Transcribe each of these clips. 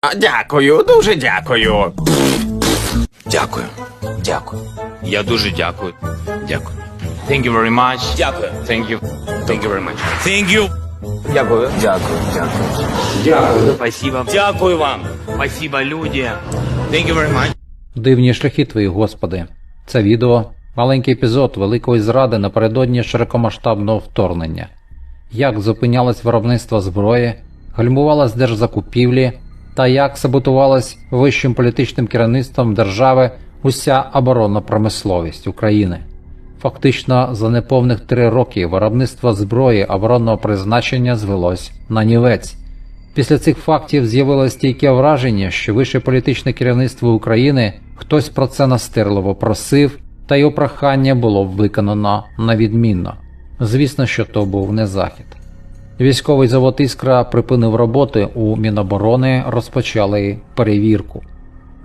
А, Дякую, дуже дякую. Дякую. Дякую. Я дуже дякую. Дякую. Thank you very much. Дякую. Thank you. Thank you very much. Thank you. Дякую. Дякую. Дякую. Дякую. Спасибо. Дякую вам. Спасибо, люди. Thank you very much. Дивні шляхи твої, Господи. Це відео маленький епізод великої зради напередодні широкомасштабного вторгнення. Як зупинялось виробництво зброї, гальмувалось держзакупівлі та як саботувалась вищим політичним керівництвом держави уся оборонна промисловість України. Фактично за неповних три роки виробництво зброї оборонного призначення звелось на нівець. Після цих фактів з'явилось стійке враження, що вище політичне керівництво України хтось про це настирливо просив, та його прохання було виконано на відмінно. Звісно, що то був не захід. Військовий завод Іскра припинив роботи у Міноборони, розпочали перевірку.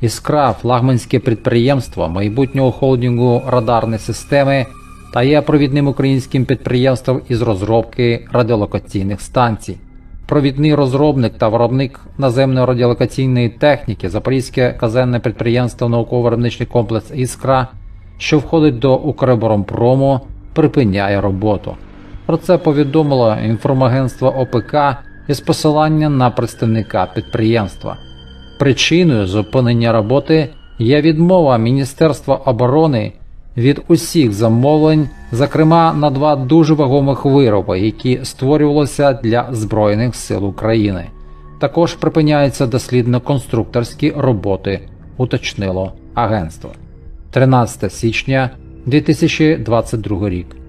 Іскра флагманське підприємство майбутнього холдингу радарні системи та є провідним українським підприємством із розробки радіолокаційних станцій. Провідний розробник та виробник наземної радіолокаційної техніки Запорізьке казенне підприємство науково-виробничий комплекс Іскра, що входить до Укроборонпрому, припиняє роботу. Про це повідомило інформагентство ОПК із посилання на представника підприємства. Причиною зупинення роботи є відмова Міністерства оборони від усіх замовлень, зокрема на два дуже вагомих вироби, які створювалися для Збройних сил України. Також припиняються дослідно-конструкторські роботи, уточнило агентство. 13 січня 2022 рік.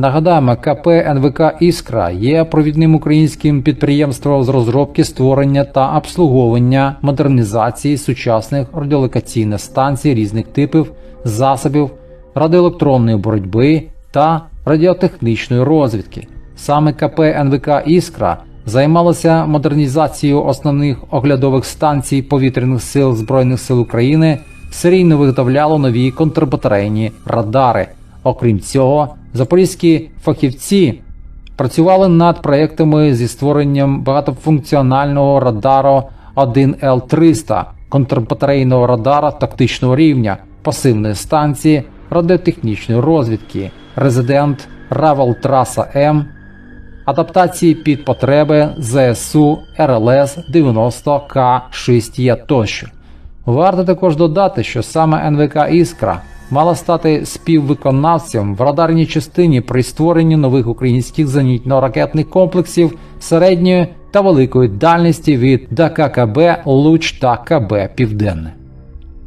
Нагадаємо, КП НВК Іскра є провідним українським підприємством з розробки, створення та обслуговування модернізації сучасних радіолокаційних станцій різних типів, засобів радіоелектронної боротьби та радіотехнічної розвідки. Саме КП НВК Іскра займалося модернізацією основних оглядових станцій повітряних сил Збройних сил України, серійно виготовляло нові контрбатарейні радари. Окрім цього, запорізькі фахівці працювали над проектами зі створенням багатофункціонального радару 1Л300, контрбатарейного радара тактичного рівня, пасивної станції радіотехнічної розвідки, резидент Равел Траса М, адаптації під потреби ЗСУ РЛС 90 К 6 Е тощо. Варто також додати, що саме НВК Іскра мала стати співвиконавцем в радарній частині при створенні нових українських зенітно-ракетних комплексів середньої та великої дальності від ДККБ Луч та КБ Південне.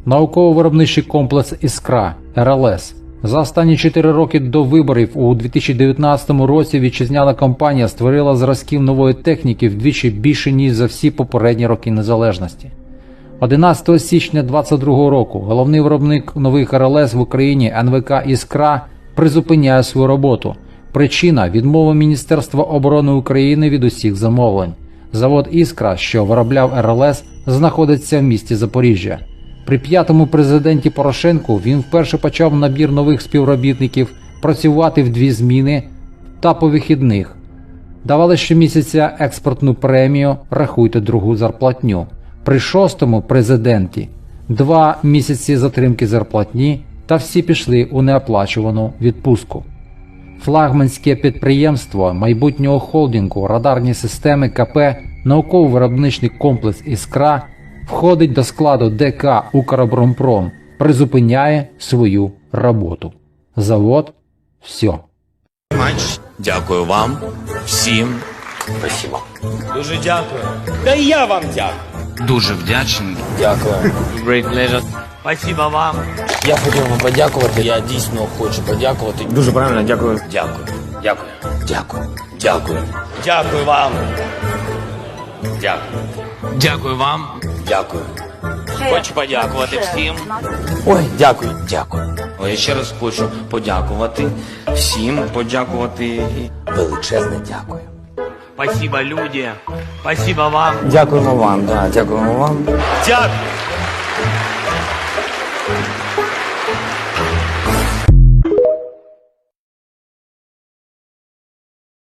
Науково-виробничий комплекс Іскра РЛС. За останні 4 роки до виборів у 2019 році вітчизняна компанія створила зразків нової техніки вдвічі більше ніж за всі попередні роки незалежності. 11 січня 2022 року головний виробник нових РЛС в Україні НВК Іскра призупиняє свою роботу. Причина відмова Міністерства оборони України від усіх замовлень. Завод Іскра, що виробляв РЛС, знаходиться в місті Запоріжжя. При п'ятому президенті Порошенку він вперше почав набір нових співробітників працювати в дві зміни та по вихідних. Давали щомісяця експортну премію, рахуйте другу зарплатню. При шостому президенті два місяці затримки зарплатні та всі пішли у неоплачувану відпустку. Флагманське підприємство майбутнього холдингу радарні системи КП науково-виробничний комплекс Іскра входить до складу ДК Укроборонпром, призупиняє свою роботу. Завод все. Матч. Дякую вам всім. Спасибо. Дуже дякую. Та і я вам дякую. Дуже вдячний. Дякую. Great pleasure. Спасибо вам. Я хотів вам подякувати. Я дійсно хочу подякувати. Дуже правильно, дякую. Дякую. Дякую. Дякую. Дякую. Дякую вам. Дякую. Дякую вам. Дякую. Хочу подякувати всім. Ой, дякую. Дякую. Ой, Я ще раз хочу подякувати всім, подякувати. Величезне дякую. Спасибо, люди. Спасибо вам. Дякуємо вам. Да, дякуємо вам. Дякую.